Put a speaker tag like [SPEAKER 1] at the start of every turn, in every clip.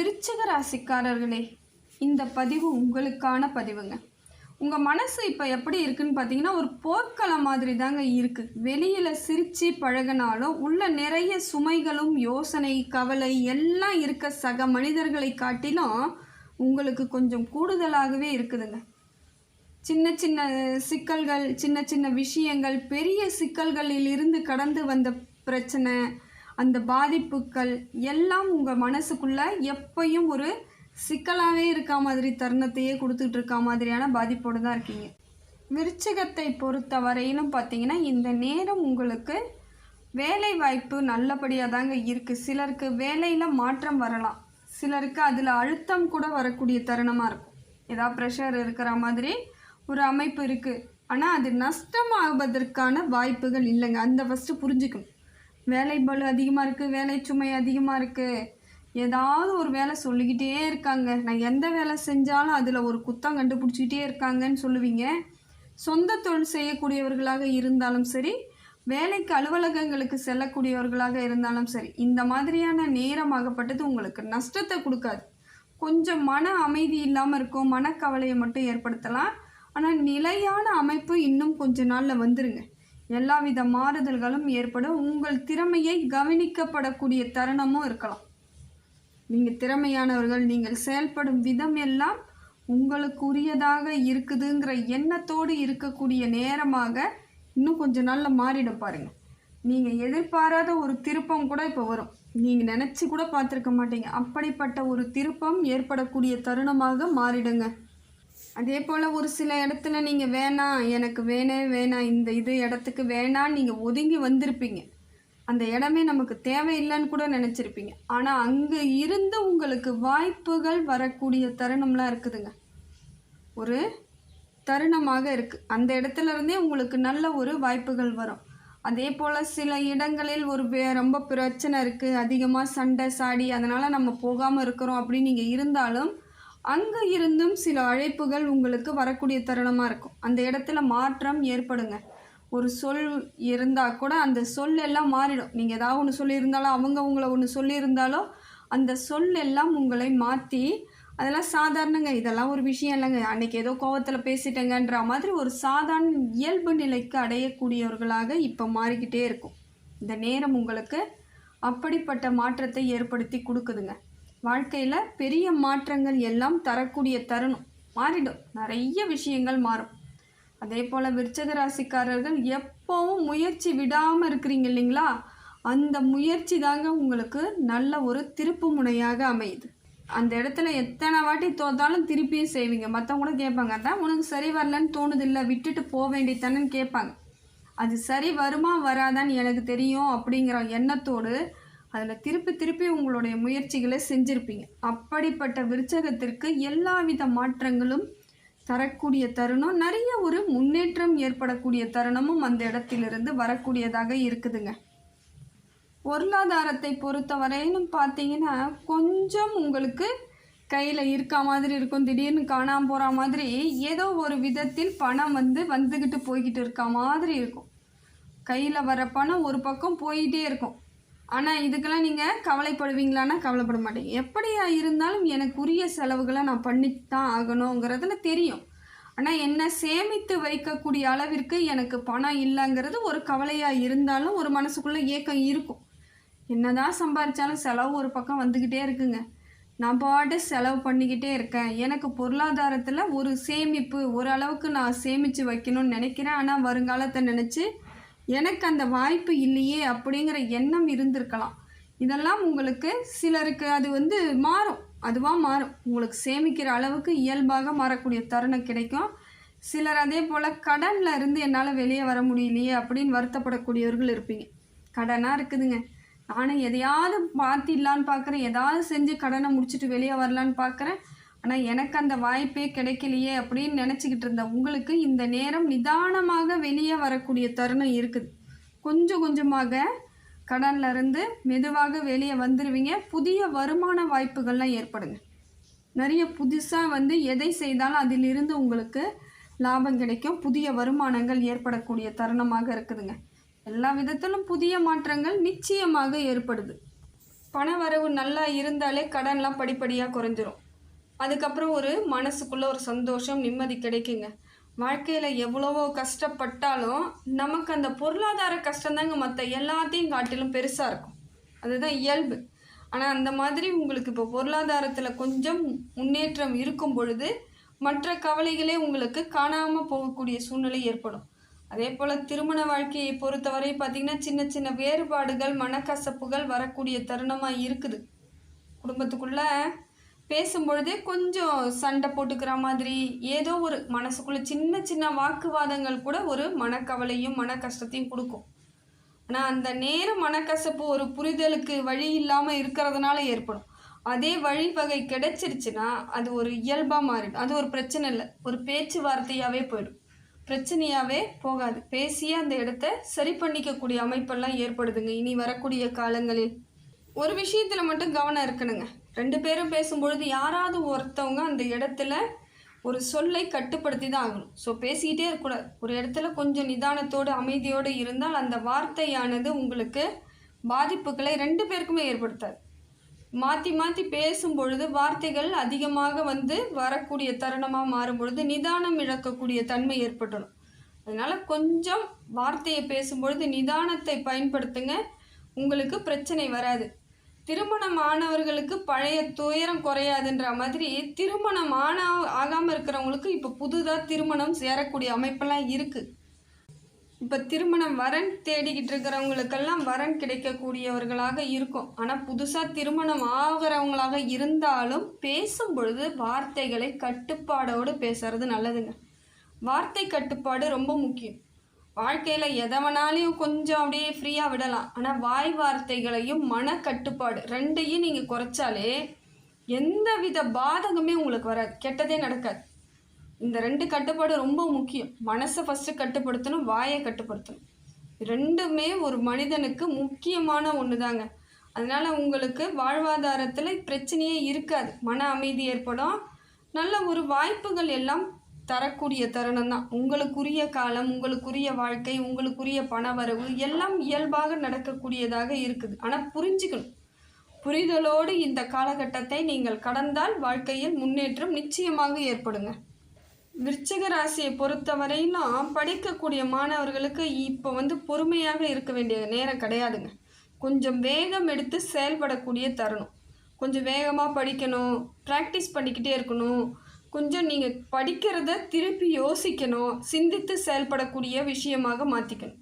[SPEAKER 1] விருச்சிக ராசிக்காரர்களே இந்த பதிவு உங்களுக்கான பதிவுங்க. உங்கள் மனசு இப்போ எப்படி இருக்குன்னு பார்த்தீங்கன்னா ஒரு போர்க்களம் மாதிரி தாங்க இருக்குது வெளியில் சிரித்து பழகினாலும் உள்ள நிறைய சுமைகளும் யோசனை கவலை எல்லாம் இருக்க சக மனிதர்களை காட்டிலும் உங்களுக்கு கொஞ்சம் கூடுதலாகவே இருக்குதுங்க. சின்ன சின்ன சிக்கல்கள் சின்ன சின்ன விஷயங்கள் பெரிய சிக்கல்களில் இருந்து கடந்து வந்த பிரச்சனை அந்த பாதிப்புகள் எல்லாம் உங்கள் மனசுக்குள்ளே எப்பையும் ஒரு சிக்கலாகவே இருக்க மாதிரி தருணத்தையே கொடுத்துட்டு இருக்க மாதிரியான பாதிப்போடு தான் இருக்கீங்க. விருச்சகத்தை பொறுத்த வரையிலும் பார்த்தீங்கன்னா இந்த நேரம் உங்களுக்கு வேலை வாய்ப்பு நல்லபடியாக தாங்க இருக்குது சிலருக்கு வேலையில் மாற்றம் வரலாம். சிலருக்கு அதில் அழுத்தம் கூட வரக்கூடிய தருணமாக இருக்கும். ஏதாவது ப்ரெஷர் இருக்கிற மாதிரி ஒரு அமைப்பு இருக்குது ஆனால் அது நஷ்டமாவதற்கான வாய்ப்புகள் இல்லைங்க. அந்த ஃபஸ்ட்டு புரிஞ்சுக்கணும். வேலை பளு அதிகமாக இருக்குது வேலை சுமை அதிகமாக இருக்குது ஏதாவது ஒரு வேலை சொல்லிக்கிட்டே இருக்காங்க. நான் எந்த வேலை செஞ்சாலும் அதில் ஒரு குத்தம் கண்டுபிடிச்சிக்கிட்டே இருக்காங்கன்னு சொல்லுவீங்க. சொந்த தொழில் செய்யக்கூடியவர்களாக இருந்தாலும் சரி வேலைக்கு அலுவலகங்களுக்கு செல்லக்கூடியவர்களாக இருந்தாலும் சரி இந்த மாதிரியான நேரமாகப்பட்டது உங்களுக்கு நஷ்டத்தை கொடுக்காது. கொஞ்சம் மன அமைதி இல்லாமல் இருக்கும் மனக்கவலையை மட்டும் ஏற்படுத்தலாம். ஆனால் நிலையான அமைப்பு இன்னும் கொஞ்ச நாளில் வந்துருங்க. எல்லாவித மாறுதல்களும் ஏற்படும் உங்கள் திறமையை கவனிக்கப்படக்கூடிய தருணமும் இருக்கலாம். நீங்கள் திறமையானவர்கள் நீங்கள் செயல்படும் விதம் எல்லாம் உங்களுக்கு உரியதாக இருக்குதுங்கிற எண்ணத்தோடு இருக்கக்கூடிய நேரமாக இன்னும் கொஞ்ச நாளில் மாறிடும் பாருங்க. நீங்கள் எதிர்பாராத ஒரு திருப்பம் கூட இப்போ வரும். நீங்கள் நினச்சி கூட பார்த்துருக்க மாட்டீங்க. அப்படிப்பட்ட ஒரு திருப்பம் ஏற்படக்கூடிய தருணமாக மாறிடுங்க. அதே போல் ஒரு சில இடத்துல நீங்கள் வேணாம் எனக்கு வேணே வேணாம் இந்த இது இடத்துக்கு வேணான்னு நீங்கள் ஒதுங்கி வந்திருப்பீங்க. அந்த இடமே நமக்கு தேவையில்லைன்னு கூட நினச்சிருப்பீங்க. ஆனால் அங்கே இருந்து உங்களுக்கு வாய்ப்புகள் வரக்கூடிய தருணம்லாம் இருக்குதுங்க. ஒரு தருணமாக இருக்குது அந்த இடத்துல இருந்தே உங்களுக்கு நல்ல ஒரு வாய்ப்புகள் வரும். அதே போல் சில இடங்களில் ஒரு ரொம்ப பிரச்சனை இருக்குது அதிகமாக சண்டை சாடி அதனால் நம்ம போகாமல் இருக்கிறோம் அப்படின்னு நீங்கள் இருந்தாலும் அங்கே இருந்தும் சில அழைப்புகள் உங்களுக்கு வரக்கூடிய தருணமாக இருக்கும். அந்த இடத்துல மாற்றம் ஏற்படுங்க. ஒரு சொல் இருந்தால் கூட அந்த சொல் எல்லாம் மாறிடும். நீங்கள் ஏதாவது ஒன்று சொல்லியிருந்தாலும் அவங்க உங்களை ஒன்று சொல்லியிருந்தாலோ அந்த சொல் எல்லாம் உங்களை மாற்றி அதெல்லாம் சாதாரணங்க. இதெல்லாம் ஒரு விஷயம் இல்லைங்க. அன்றைக்கி ஏதோ கோவத்தில் பேசிட்டேங்கன்ற மாதிரி ஒரு சாதாரண இயல்பு நிலைக்கு அடையக்கூடியவர்களாக இப்போ மாறிக்கிட்டே இருக்கும். இந்த நேரம் உங்களுக்கு அப்படிப்பட்ட மாற்றத்தை ஏற்படுத்தி கொடுக்குதுங்க. வாழ்க்கையில் பெரிய மாற்றங்கள் எல்லாம் தரக்கூடிய தருணம் மாறிடும். நிறைய விஷயங்கள் மாறும். அதே போல் விருச்சக ராசிக்காரர்கள் எப்போவும் முயற்சி விடாமல் இருக்கிறீங்க இல்லைங்களா? அந்த முயற்சி தாங்க உங்களுக்கு நல்ல ஒரு திருப்பு முனையாக அமையுது. அந்த இடத்துல எத்தனை வாட்டி தோத்தாலும் திருப்பியும் செய்வீங்க. மற்றவங்க கூட கேட்பாங்க அதான் உனக்கு சரி வரலன்னு தோணுது இல்லை விட்டுட்டு போக வேண்டியதானன்னு கேட்பாங்க. அது சரி வருமா வராதான்னு எனக்கு தெரியும் அப்படிங்கிற எண்ணத்தோடு அதில் திருப்பி திருப்பி உங்களுடைய முயற்சிகளை செஞ்சுருப்பீங்க. அப்படிப்பட்ட விருச்சகத்திற்கு எல்லாவித மாற்றங்களும் தரக்கூடிய தருணம் நிறைய ஒரு முன்னேற்றம் ஏற்படக்கூடிய தருணமும் அந்த இடத்திலிருந்து வரக்கூடியதாக இருக்குதுங்க. பொருளாதாரத்தை பொறுத்தவரையிலும் பார்த்தீங்கன்னா கொஞ்சம் உங்களுக்கு கையில் இருக்கா மாதிரி இருக்கும். திடீர்னு காணாமல் போகிற மாதிரி ஏதோ ஒரு விதத்தில் பணம் வந்து வந்துக்கிட்டு போய்கிட்டு இருக்க மாதிரி இருக்கும். கையில் வர பணம் ஒரு பக்கம் போயிட்டே இருக்கும். ஆனால் இதுக்கெல்லாம் நீங்கள் கவலைப்படுவீங்களான்னா கவலைப்பட மாட்டீங்க. எப்படியா இருந்தாலும் எனக்கு உரிய செலவுகளை நான் பண்ணித்தான் ஆகணுங்கிறதுல தெரியும். ஆனால் என்னை சேமித்து வைக்கக்கூடிய அளவிற்கு எனக்கு பணம் இல்லைங்கிறது ஒரு கவலையாக இருந்தாலும் ஒரு மனசுக்குள்ளே ஏக்கம் இருக்கும். என்னதான் சம்பாதிச்சாலும் செலவு ஒரு பக்கம் வந்துக்கிட்டே இருக்குங்க. நான் பாட்டு செலவு பண்ணிக்கிட்டே இருக்கேன். எனக்கு பொருளாதாரத்தில் ஒரு சேமிப்பு ஓரளவுக்கு நான் சேமித்து வைக்கணும்னு நினைக்கிறேன். ஆனால் வருங்காலத்தை நினச்சி எனக்கு அந்த வாய்ப்பு இல்லையே அப்படிங்கிற எண்ணம் இருந்திருக்கலாம். இதெல்லாம் உங்களுக்கு சிலருக்கு அது வந்து மாறும். அதுவாக மாறும். உங்களுக்கு சேமிக்கிற அளவுக்கு இயல்பாக மாறக்கூடிய தருணம் கிடைக்கும். சிலர் அதே போல் கடனில் இருந்து என்னால் வெளியே வர முடியலையே அப்படின்னு வருத்தப்படக்கூடியவர்கள் இருப்பீங்க. கடனாக இருக்குதுங்க. நானும் எதையாவது மாற்றிடலான்னு பார்க்குறேன் எதாவது செஞ்சு கடனை முடிச்சுட்டு வெளியே வரலான்னு பார்க்குறேன் ஆனால் எனக்கு அந்த வாய்ப்பே கிடைக்கலையே அப்படின்னு நினச்சிக்கிட்டு இருந்த உங்களுக்கு இந்த நேரம் நிதானமாக வெளியே வரக்கூடிய தருணம் இருக்குது. கொஞ்சம் கொஞ்சமாக கடன்லேருந்து மெதுவாக வெளியே வந்துடுவீங்க புதிய வருமான வாய்ப்புகள்லாம் ஏற்படுங்க. நிறைய புதுசாக வந்து எதை செய்தாலும் அதிலிருந்து உங்களுக்கு லாபம் கிடைக்கும். புதிய வருமானங்கள் ஏற்படக்கூடிய தருணமாக இருக்குதுங்க. எல்லா விதத்திலும் புதிய மாற்றங்கள் நிச்சயமாக ஏற்படுது. பண வரவு நல்லா இருந்தாலே கடன்லாம் படிப்படியாக குறைஞ்சிரும். அதுக்கப்புறம் ஒரு மனசுக்குள்ளே ஒரு சந்தோஷம் நிம்மதி கிடைக்குங்க. வாழ்க்கையில் எவ்வளவோ கஷ்டப்பட்டாலும் நமக்கு அந்த பொருளாதார கஷ்டம்தாங்க மற்ற எல்லாத்தையும் காட்டிலும் பெருசாக இருக்கும். அதுதான் இயல்பு. ஆனால் அந்த மாதிரி உங்களுக்கு இப்போ பொருளாதாரத்தில் கொஞ்சம் முன்னேற்றம் இருக்கும் பொழுது மற்ற கவலைகளே உங்களுக்கு காணாமல் போகக்கூடிய சூழ்நிலை ஏற்படும். அதே போல் திருமண வாழ்க்கையை பொறுத்தவரை பார்த்திங்கன்னா சின்ன சின்ன வேறுபாடுகள் மனக்கசப்புகள் வரக்கூடிய தருணமாக இருக்குது. குடும்பத்துக்குள்ளே பேசும்பொழுதே கொஞ்சம் சண்டை போட்டுக்கிற மாதிரி ஏதோ ஒரு மனசுக்குள்ள சின்ன சின்ன வாக்குவாதங்கள் கூட ஒரு மனக்கவலையும் மன கஷ்டத்தையும் கொடுக்கும். ஆனால் அந்த நேர மனக்கசப்பு ஒரு புரிதலுக்கு வழி இல்லாமல் இருக்கிறதுனால ஏற்படும். அதே வழிவகை கிடைச்சிருச்சுன்னா அது ஒரு இயல்பாக மாறிடும். அது ஒரு பிரச்சனை இல்லை. ஒரு பேச்சுவார்த்தையாகவே போயிடும். பிரச்சனையாகவே போகாது. பேசியே அந்த இடத்த சரி பண்ணிக்கக்கூடிய அமைப்பெல்லாம் ஏற்படுதுங்க. இனி வரக்கூடிய காலங்களில். ஒரு விஷயத்தில் மட்டும் கவனம் இருக்கணுங்க. ரெண்டு பேரும் பேசும்பொழுது யாராவது ஒருத்தவங்க அந்த இடத்துல ஒரு சொல்லை கட்டுப்படுத்தி தான் ஆகணும். ஸோ பேசிக்கிட்டே இருக்கக்கூடாது. ஒரு இடத்துல கொஞ்சம் நிதானத்தோடு அமைதியோடு இருந்தால் அந்த வார்த்தையானது உங்களுக்கு பாதிப்புகளை ரெண்டு பேருக்குமே ஏற்படுத்தாது. மாற்றி மாற்றி பேசும் பொழுது வார்த்தைகள் அதிகமாக வந்து வரக்கூடிய தருணமாக மாறும் பொழுது நிதானம் இழக்கக்கூடிய தன்மை ஏற்பட்டுடும். அதனால் கொஞ்சம் வார்த்தையை பேசும்பொழுது நிதானத்தை பயன்படுத்துங்க. உங்களுக்கு பிரச்சனை வராது. திருமணம் ஆனவர்களுக்கு பழைய துயரம் குறையாதுன்ற மாதிரி திருமணம் ஆன ஆகாமல் இருக்கிறவங்களுக்கு இப்போ புதுதாக திருமணம் சேரக்கூடிய அமைப்பெல்லாம் இருக்குது இப்போ திருமணம் வரன் தேடிக்கிட்டு இருக்கிறவங்களுக்கெல்லாம் வரன் கிடைக்கக்கூடியவர்களாக இருக்கும். ஆனால் புதுசாக திருமணம் ஆகிறவங்களாக இருந்தாலும் பேசும் பொழுது வார்த்தைகளை கட்டுப்பாடோடு பேசுறது நல்லதுங்க. வார்த்தை கட்டுப்பாடு ரொம்ப முக்கியம். வாழ்க்கையில் எதவனாலையும் கொஞ்சம் அப்படியே ஃப்ரீயாக விடலாம். ஆனால் வாய் வார்த்தைகளையும் மன கட்டுப்பாடு ரெண்டையும் நீங்கள் குறைச்சாலே எந்த வித பாதகமே உங்களுக்கு வராது. கெட்டதே நடக்காது. இந்த ரெண்டு கட்டுப்பாடு ரொம்ப முக்கியம். மனசை ஃபஸ்ட்டு கட்டுப்படுத்தணும் வாயை கட்டுப்படுத்தணும். ரெண்டுமே ஒரு மனிதனுக்கு முக்கியமான ஒன்று தாங்க அதனால் உங்களுக்கு வாழ்வாதாரத்தில் பிரச்சனையே இருக்காது. மன அமைதி ஏற்படும். நல்ல ஒரு வாய்ப்புகள் எல்லாம் தரக்கூடிய தருணம் தான் உங்களுக்குரிய காலம் உங்களுக்குரிய வாழ்க்கை உங்களுக்குரிய பணவரவு எல்லாம் இயல்பாக நடக்கக்கூடியதாக இருக்குது. ஆனால் புரிஞ்சுக்கணும். புரிதலோடு இந்த காலகட்டத்தை நீங்கள் கடந்தால் வாழ்க்கையில் முன்னேற்றம் நிச்சயமாக ஏற்படுங்க. விருச்சிக ராசியை பொறுத்தவரையிலும் படிக்கக்கூடிய மாணவர்களுக்கு இப்போ வந்து பொறுமையாக இருக்க வேண்டிய நேரம் கிடையாதுங்க. கொஞ்சம் வேகம் எடுத்து செயல்படக்கூடிய தருணம். கொஞ்சம் வேகமாக படிக்கணும் ப்ராக்டிஸ் பண்ணிக்கிட்டே இருக்கணும். கொஞ்சம் நீங்கள் படிக்கிறத திருப்பி யோசிக்கணும் சிந்தித்து செயல்படக்கூடிய விஷயமாக மாற்றிக்கணும்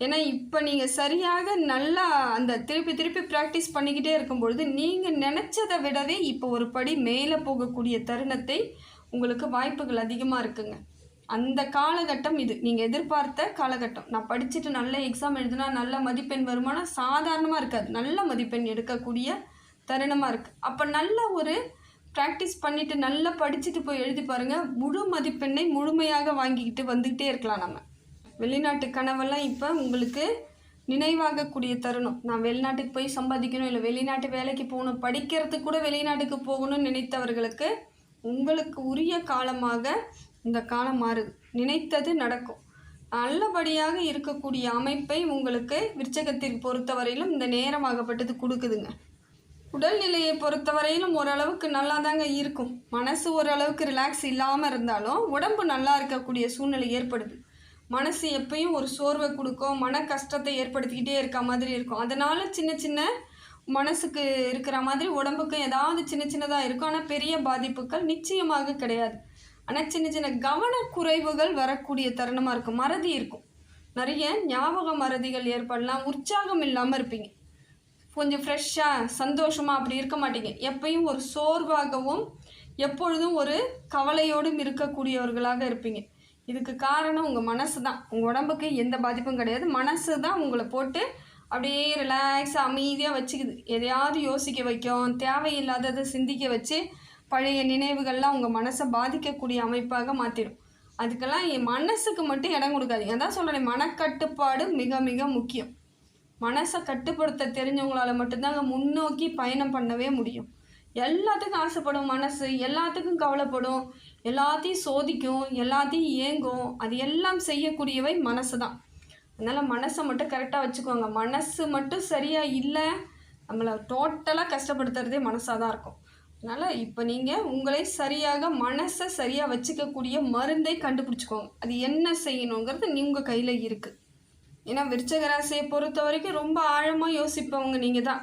[SPEAKER 1] ஏன்னா இப்போ நீங்கள் சரியாக நல்லா அந்த திருப்பி திருப்பி ப்ராக்டிஸ் பண்ணிக்கிட்டே இருக்கும்பொழுது நீங்கள் நினச்சதை விடவே இப்போ ஒரு படி மேலே போகக்கூடிய தருணத்தை உங்களுக்கு வாய்ப்புகள் அதிகமாக இருக்குங்க. அந்த காலகட்டம் இது. நீங்கள் எதிர்பார்த்த காலகட்டம். நான் படிச்சுட்டு நல்ல எக்ஸாம் எழுதுனா நல்ல மதிப்பெண் வருமானம் சாதாரணமாக இருக்காது. நல்ல மதிப்பெண் எடுக்கக்கூடிய தருணமாக இருக்குது அப்போ நல்ல ஒரு ப்ராக்டிஸ் பண்ணிவிட்டு நல்லா படிச்சுட்டு போய் எழுதி பாருங்கள் முழு மதிப்பெண்ணை முழுமையாக வாங்கிக்கிட்டு வந்துக்கிட்டே இருக்கலாம் நம்ம. வெளிநாட்டு கனவெல்லாம் இப்போ உங்களுக்கு நினைவாகக்கூடிய தருணம். நான் வெளிநாட்டுக்கு போய் சம்பாதிக்கணும் இல்லை வெளிநாட்டு வேலைக்கு போகணும் படிக்கிறதுக்கு கூட வெளிநாட்டுக்கு போகணும்னு நினைத்தவர்களுக்கு உங்களுக்கு உரிய காலமாக இந்த காலம் மாறுது. நினைத்தது நடக்கும். நல்லபடியாக இருக்கக்கூடிய அமைப்பை உங்களுக்கு விற்சகத்திற்கு பொறுத்தவரையிலும் இந்த நேரமாகப்பட்டது கொடுக்குதுங்க. உடல்நிலையை பொறுத்தவரையிலும் ஓரளவுக்கு நல்லா தாங்க இருக்கும். மனசு ஓரளவுக்கு ரிலாக்ஸ் இல்லாமல் இருந்தாலும் உடம்பு நல்லா இருக்கக்கூடிய சூழ்நிலை ஏற்படுது. மனசு எப்பயும் ஒரு சோர்வை கொடுக்கும் மன கஷ்டத்தை ஏற்படுத்திக்கிட்டே இருக்க மாதிரி இருக்கும். அதனால் சின்ன சின்ன மனசுக்கு இருக்கிற மாதிரி உடம்புக்கு ஏதாவது சின்ன சின்னதாக இருக்கும். ஆனால் பெரிய பாதிப்புகள் நிச்சயமாக கிடையாது. ஆனால் சின்ன சின்ன கவனக்குறைவுகள் வரக்கூடிய தருணமாக இருக்கும். மறதி இருக்கும். நிறைய ஞாபக மறதிகள் ஏற்படலாம். உற்சாகம் இல்லாமல் இருப்பீங்க. கொஞ்சம் ஃப்ரெஷ்ஷாக சந்தோஷமாக அப்படி இருக்க மாட்டீங்க. எப்பயும் ஒரு சோர்வாகவும் எப்பொழுதும் ஒரு கவலையோடும் இருக்கக்கூடியவர்களாக இருப்பீங்க. இதுக்கு காரணம் உங்கள் மனசு தான். உங்கள் உடம்புக்கு எந்த பாதிப்பும் கிடையாது. மனசு தான் உங்களை போட்டு அப்படியே ரிலாக்ஸாக அமைதியாக வச்சுக்குது. எதையாவது யோசிக்க வைக்கும். தேவையில்லாததை சிந்திக்க வச்சு பழைய நினைவுகள்லாம் உங்கள் மனசை பாதிக்கக்கூடிய அமைப்பாக மாற்றிடும் அதுக்கெல்லாம் என் மனசுக்கு மட்டும் இடம் கொடுக்காதீங்க. அதான் சொல்கிறேன் மனக்கட்டுப்பாடு மிக மிக முக்கியம். மனசை கட்டுப்படுத்த தெரிஞ்சவங்களால மட்டும்தாங்க முன்னோக்கி பயணம் பண்ணவே முடியும். எல்லாத்துக்கும் ஆசைப்படும் மனசு எல்லாத்துக்கும் கவலைப்படும் எல்லாத்தையும் சோதிக்கும் எல்லாத்தையும் ஏங்கும் அது எல்லாம் செய்யக்கூடியவை மனசு தான். அதனால் மனசை மட்டும் கரெக்டாக வச்சுக்கோங்க. மனசு மட்டும் சரியாக இல்லை நம்மளை டோட்டலாக கஷ்டப்படுத்துறதே மனசாக தான் இருக்கும். அதனால் இப்போ நீங்கள் உங்களை சரியாக மனசை சரியாக வச்சுக்கக்கூடிய மருந்தை கண்டுபிடிச்சிக்கோங்க. அது என்ன செய்யணுங்கிறது உங்கள் கையில் இருக்குது ஏன்னா விருச்சக ராசியை பொறுத்த வரைக்கும் ரொம்ப ஆழமாக யோசிப்பவங்க நீங்கள் தான்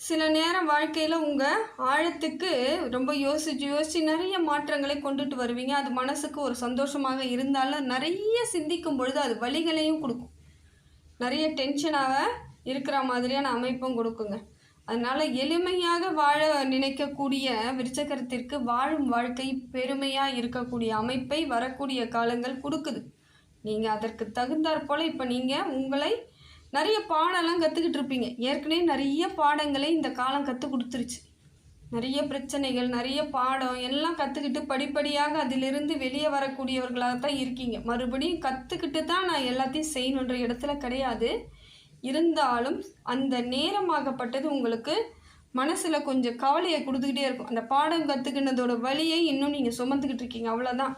[SPEAKER 1] சில நேரம் வாழ்க்கையில் உங்கள் ஆழத்துக்கு ரொம்ப யோசிச்சு யோசித்து நிறைய மாற்றங்களை கொண்டுட்டு வருவீங்க. அது மனசுக்கு ஒரு சந்தோஷமாக இருந்தாலும் நிறைய சிந்திக்கும் பொழுது அது வழிகளையும் கொடுக்கும். நிறைய டென்ஷனாக இருக்கிற மாதிரியான அமைப்பும் கொடுக்குங்க. அதனால் எளிமையாக வாழ நினைக்கக்கூடிய விருச்சகரத்திற்கு வாழும் வாழ்க்கை பெருமையாக இருக்கக்கூடிய அமைப்பை வரக்கூடிய காலங்கள் கொடுக்குது. நீங்கள் அதற்கு தகுந்தாற் போல் இப்போ நீங்கள் உங்களை நிறைய பாடம்லாம் கற்றுக்கிட்டு இருப்பீங்க. ஏற்கனவே நிறைய பாடங்களை இந்த காலம் கற்றுக் கொடுத்துருச்சு. நிறைய பிரச்சனைகள் நிறைய பாடம் எல்லாம் கற்றுக்கிட்டு படிப்படியாக அதிலிருந்து வெளியே வரக்கூடியவர்களாக தான் இருக்கீங்க. மறுபடியும் கற்றுக்கிட்டு தான் நான் எல்லாத்தையும் செய்யணுன்ற இடத்துல கிடையாது. இருந்தாலும் அந்த நேரமாகப்பட்டது உங்களுக்கு மனசில் கொஞ்சம் கவலையை கொடுத்துக்கிட்டே இருக்கும். அந்த பாடம் கற்றுக்கினதோட வழியை இன்னும் நீங்கள் சுமந்துக்கிட்டு இருக்கீங்க. அவ்வளோதான்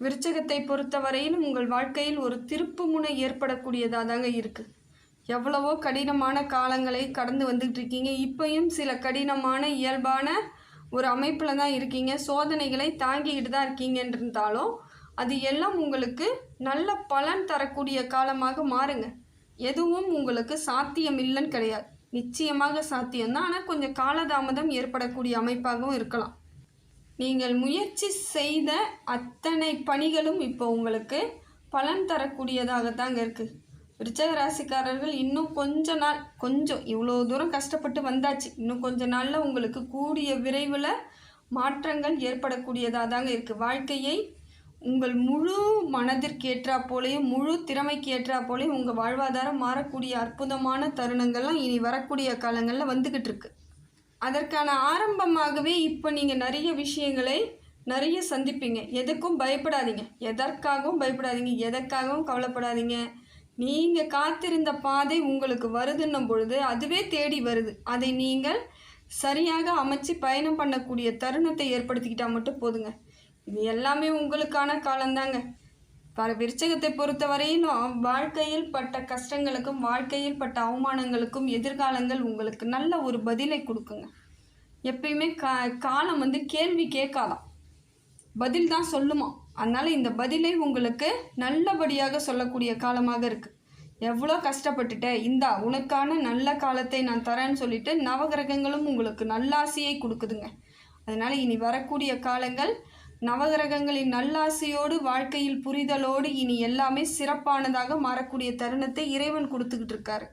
[SPEAKER 1] விருச்சகத்தை பொறுத்தவரையிலும் உங்கள் வாழ்க்கையில் ஒரு திருப்பு முனை ஏற்படக்கூடியதாக தாங்க இருக்குது எவ்வளவோ கடினமான காலங்களை கடந்து வந்துட்டு இருக்கீங்க இப்பயும் சில கடினமான இயல்பான ஒரு அமைப்பில் தான் இருக்கீங்க. சோதனைகளை தாங்கிக்கிட்டு தான் இருக்கீங்கன்றிருந்தாலும் அது எல்லாம் உங்களுக்கு நல்ல பலன் தரக்கூடிய காலமாக மாறுங்க. எதுவும் உங்களுக்கு சாத்தியம் இல்லைன்னு கிடையாது. நிச்சயமாக சாத்தியம்தான். ஆனால் கொஞ்சம் காலதாமதம் ஏற்படக்கூடிய அமைப்பாகவும் இருக்கலாம். நீங்கள் முயற்சி செய்த அத்தனை பணிகளும் இப்போ உங்களுக்கு பலன் தரக்கூடியதாகத்தாங்க இருக்குது விருச்சக ராசிக்காரர்கள் இன்னும் கொஞ்ச நாள் கொஞ்சம் இவ்வளோ தூரம் கஷ்டப்பட்டு வந்தாச்சு. இன்னும் கொஞ்ச நாளில் உங்களுக்கு கூடிய விரைவில் மாற்றங்கள் ஏற்படக்கூடியதாக தாங்க இருக்குது வாழ்க்கையை உங்கள் முழு மனதிற்கு ஏற்றா முழு திறமைக்கு ஏற்றா போலேயும் உங்கள் வாழ்வாதாரம் மாறக்கூடிய அற்புதமான தருணங்கள்லாம் இனி வரக்கூடிய காலங்களில் வந்துக்கிட்டு இருக்கு. அதற்கான ஆரம்பமாகவே இப்போ நீங்கள் நிறைய விஷயங்களை நிறைய சந்திப்பீங்க. எதுக்கும் பயப்படாதீங்க. எதற்காகவும் பயப்படாதீங்க. எதற்காகவும் கவலைப்படாதீங்க. நீங்கள் காத்திருந்த பாதை உங்களுக்கு வருதுன்னும் பொழுது அதுவே தேடி வருது. அதை நீங்கள் சரியாக அமைச்சு பயணம் பண்ணக்கூடிய தருணத்தை ஏற்படுத்திக்கிட்டால் மட்டும் போதுங்க. இது எல்லாமே உங்களுக்கான காலம்தாங்க. பல விருச்சகத்தை பொறுத்தவரையிலும் வாழ்க்கையில் பட்ட கஷ்டங்களுக்கும் வாழ்க்கையில் பட்ட அவமானங்களுக்கும் எதிர்காலங்கள் உங்களுக்கு நல்ல ஒரு பதிலை கொடுக்குங்க. எப்பயுமே கா காலம் வந்து கேள்வி கேட்காதான். பதில் தான் சொல்லுமா. அதனால் இந்த பதிலை உங்களுக்கு நல்லபடியாக சொல்லக்கூடிய காலமாக இருக்குது எவ்வளோ கஷ்டப்பட்டுட்ட இந்தா உனக்கான நல்ல காலத்தை நான் தரேன்னு சொல்லிட்டு நவகிரகங்களும் உங்களுக்கு நல்லாசியை கொடுக்குதுங்க. அதனால் இனி வரக்கூடிய காலங்கள் நவகிரகங்களின் நல்லாசையோடு வாழ்க்கையில் புரிதலோடு இனி எல்லாமே சிறப்பானதாக மாறக்கூடிய தருணத்தை இறைவன் கொடுத்துக்கிட்டு இருக்காரு